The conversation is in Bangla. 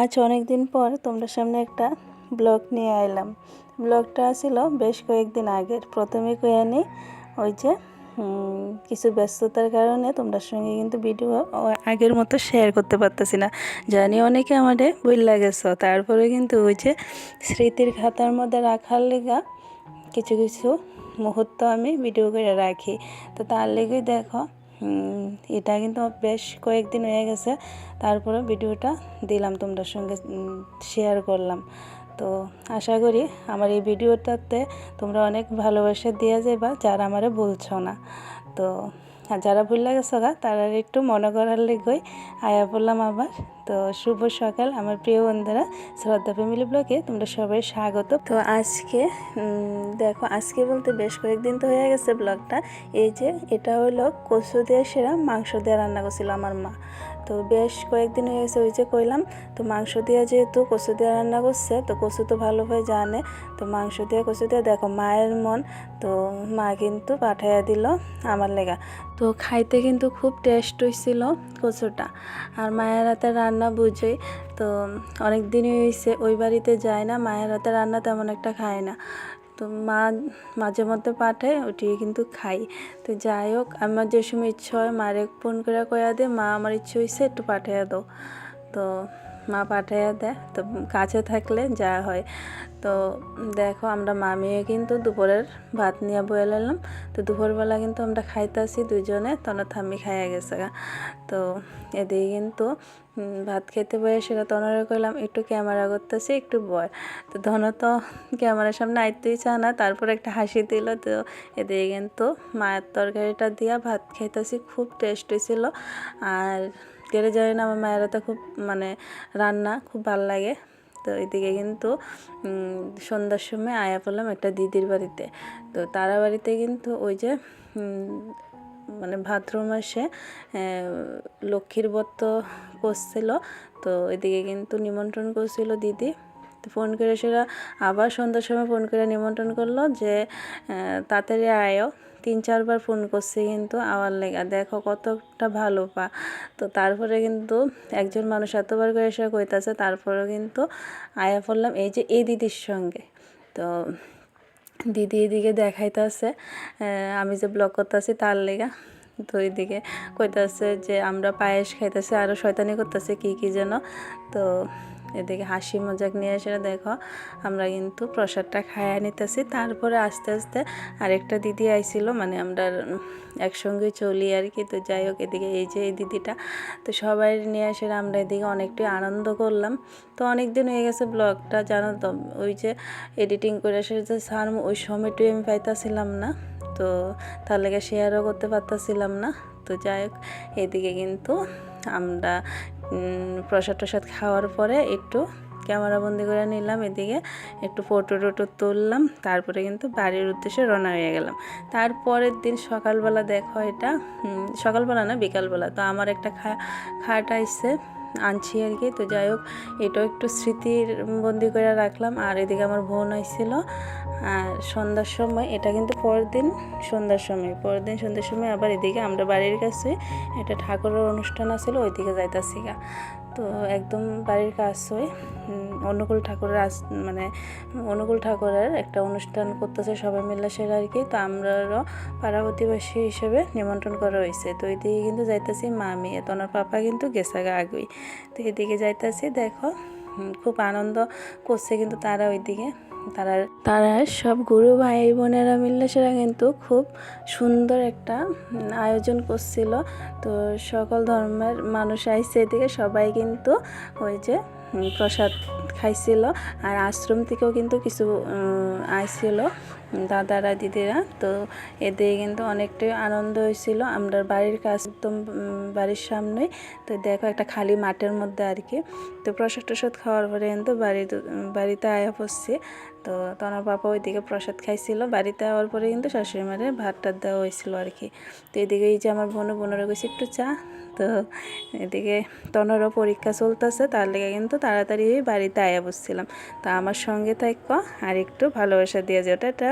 আজ অনেক দিন পর তোমরা সামনে একটা ব্লগ নিয়ে আইলাম ব্লগটা ছিল বেশ কয়েকদিন আগের। প্রথমে কয়ে নিই ওই যে কিছু ব্যস্ততার কারণে তোমরা সঙ্গে কিন্তু ভিডিও আগের মতো শেয়ার করতে পারতেছি না। জানি অনেকে আমাদের বই লাগেছ তারপরে কিন্তু ওই যে স্মৃতির খাতার মধ্যে রাখার লেগা কিছু কিছু মুহূর্ত আমি ভিডিও করে রাখি। তো তার লেগেই দেখো এটা কিন্তু বেশ কয়েকদিন হয়ে গেছে। তারপরে ভিডিওটা দিলাম তোমাদের সঙ্গে শেয়ার করলাম। তো আশা করি আমার এই ভিডিওটাতে তোমরা অনেক ভালোবাসা দিয়ে যাবা যারা আমারে বলছো না। তো আর যারা ভুল লাগেছো গা তারা একটু মনে করার লেগে আয়া বললাম আবার। তো শুভ সকাল আমার প্রিয় বন্ধুরা, শ্রদ্ধা ফ্যামিলি ব্লগে তোমরা সবাই স্বাগত। তো আজকে দেখো, আজকে বলতে বেশ কয়েকদিন তো হয়ে গেছে ব্লগটা। এই যে, এটা হলো কচু দিয়ে সেরা মাংস দিয়ে রান্না করছিল আমার মা। তো বেশ কয়েকদিন হয়ে গেছে, ওই যে কইলাম, তো মাংস দিয়ে যেহেতু কচু দিয়ে রান্না করছে, তো কচু তো ভালোভাবে জানে, তো মাংস দিয়ে কচু দিয়ে দেখো মায়ের মন, তো মা কিন্তু পাঠাইয়া দিল আমার লেগা। তো খাইতে কিন্তু খুব টেস্ট হয়েছিল কচুটা, আর মায়ের হাতে রান্না বুঝই, তো অনেক দিনই হয়েছে ওই বাড়িতে যায় না, মায়ের হাতে রান্না তেমন একটা খায় না। তো মা মাঝে মধ্যে পাঠায় ওটি কিন্তু খাই। তো যাই হোক আমার যে সময় ইচ্ছা হয়, মারে ফোন করে কয়া দে, মা আমার ইচ্ছে হয়েছে একটু পাঠাইয়া দাও। তো মা পাঠাইয়া দেয়। তো কাছে থাকলে যা হয়। তো দেখো আমরা মামিয়ে কিন্তু দুপুরের ভাত নিয়ে বয়ে এলাম তো দুপুরবেলা কিন্তু আমরা খাইতেছি দুজনে তখন থামি খাইয়া গেছে। তো এদিকে কিন্তু ভাত খেতে বয়ে সেটা তনরে কইলাম, একটু ক্যামেরা করতেছি, একটু বয়। তো ধন তো ক্যামেরার সামনে আইতেই চায় না, তারপর একটা হাসি দিল। তো এদিকে কিন্তু মায়ের তরকারিটা দিয়া ভাত খাইতেছি, খুব টেস্ট হয়েছিল আর কেড়ে যায় না। আমার মায়েরা তো খুব মানে রান্না খুব ভালো লাগে। তো এদিকে কিন্তু সন্ধ্যার সময় আয়া পড়লাম একটা দিদির বাড়িতে। তো তারা বাড়িতে কিন্তু ওই যে মানে ভাদ্র মাসে লক্ষ্মীর ব্রত করছিল। তো এদিকে কিন্তু নিমন্ত্রণ করছিল দিদি। তো ফোন করে সেটা আবার সন্ধ্যার সময় ফোন করে নিমন্ত্রণ করল যে তাড়াতাড়ি আয়ো। তিন, চারবার ফোন করছে কিন্তু আমার লেগা, দেখো কতটা ভালো পা। তো তারপরে কিন্তু একজন মানুষ এতবার করে এসে কইতাছে, তারপরেও কিন্তু আয়া পড়লাম এই যে এই দিদির সঙ্গে। তো দিদি এদিকে দেখাইতেছে আমি যে ব্লগ করতেছি তার লেগা। তো এদিকে কইতাছে যে, আমরা পায়েস খাইতেছি আরও শয়তানি করতেছে, কি কি যেন? তো এদিকে হাসি মজাক নিয়ে এসে দেখো, আমরা কিন্তু প্রসাদটা খাইয়া নিতেছি। তারপরে আস্তে আস্তে আরেকটা দিদি আইছিল মানে আমরা একসঙ্গে চলি আর কি। তো যাই হোক, এদিকে এই যে এই দিদিটা, তো সবাই নিয়ে এসে আমরা এদিকে অনেকটাই আনন্দ করলাম। তো অনেক দিন হয়ে গেছে ব্লগটা, জানো তো, ওই যে এডিটিং করে এসে যে সার ওই সময়টুকু আমি পাইতাছিলাম না। তো তার লেগে শেয়ারও করতে পারতাছিলাম না। তো যাই হোক, এদিকে কিন্তু আমরা প্রসাদ টসাদ খাওয়ার পরে একটু ক্যামেরা বন্দি করে নিলাম, এদিকে একটু ফটো টোটো তুললাম, তারপরে কিন্তু বাড়ির উদ্দেশ্যে রওনা হয়ে গেলাম। তারপরের দিন সকালবেলা দেখো এটা সকালবেলা না, বিকালবেলা। তো আমার একটা খা, খাট আইসে আনছি আর কি। তো যাই হোক, এটাও একটু স্মৃতির বন্দি করে রাখলাম। আর এদিকে আমার বোন হয়েছিল আর সন্ধ্যার সময়, এটা কিন্তু পরের দিন সন্ধ্যার সময়, পরের দিন সন্ধ্যার সময় আবার এদিকে আমরা বাড়ির কাছে একটা ঠাকুরের অনুষ্ঠান আছিল, ওইদিকে যাইতাছি গা। তো একদম বাড়ির কাছ কাছে অনুকূল ঠাকুরের আস- মানে অনুকূল ঠাকুরের একটা অনুষ্ঠান করতেছে সবাই মিলে সেটা আর কি। তো আমরাও পাড়া প্রতিবেশী হিসেবে নিমন্ত্রণ করা হয়েছে। তো এদিকে কিন্তু যাইতেছি মামি তোনার পাপা কিন্তু গেছে গা আগুই। তো এদিকে যাইতেছি, দেখো খুব আনন্দ করছে কিন্তু তারা ওইদিকে। তারা তারা সব গুরু ভাই বোনেরা মিললে সেটা কিন্তু খুব সুন্দর একটা আয়োজন করছিল। তো সকল ধর্মের মানুষ আইসে এদিকে, সবাই কিন্তু ওই যে প্রসাদ খাইছিল আর আশ্রম থেকেও কিন্তু কিছু আইছিল দাদারা, দিদিরা। তো এদিকে কিন্তু অনেকটাই আনন্দ হয়েছিল আমরা বাড়ির কাছে একদম বাড়ির সামনেই। তো দেখো একটা খালি মাঠের মধ্যে আর কি। তো প্রসাদ টসাদ খাওয়ার পরে কিন্তু বাড়িতে বাড়িতে আয়া পড়ছি। তো তনার পাপা ওইদিকে প্রসাদ খাইছিল। বাড়িতে আওয়ার পরে কিন্তু শাশুড়ি মারে ভাতটা দেওয়া হয়েছিল আর কি তো এদিকে এই যে আমার বোনও বোনেরও গেছে একটু চা। তো এদিকে তনরও পরীক্ষা চলতেছে, তার লেগে কিন্তু তাড়াতাড়ি বাড়িতে আয়া বসছিলাম। তা আমার সঙ্গে থাকব আর একটু ভালোবাসা দিয়ে যে ওটা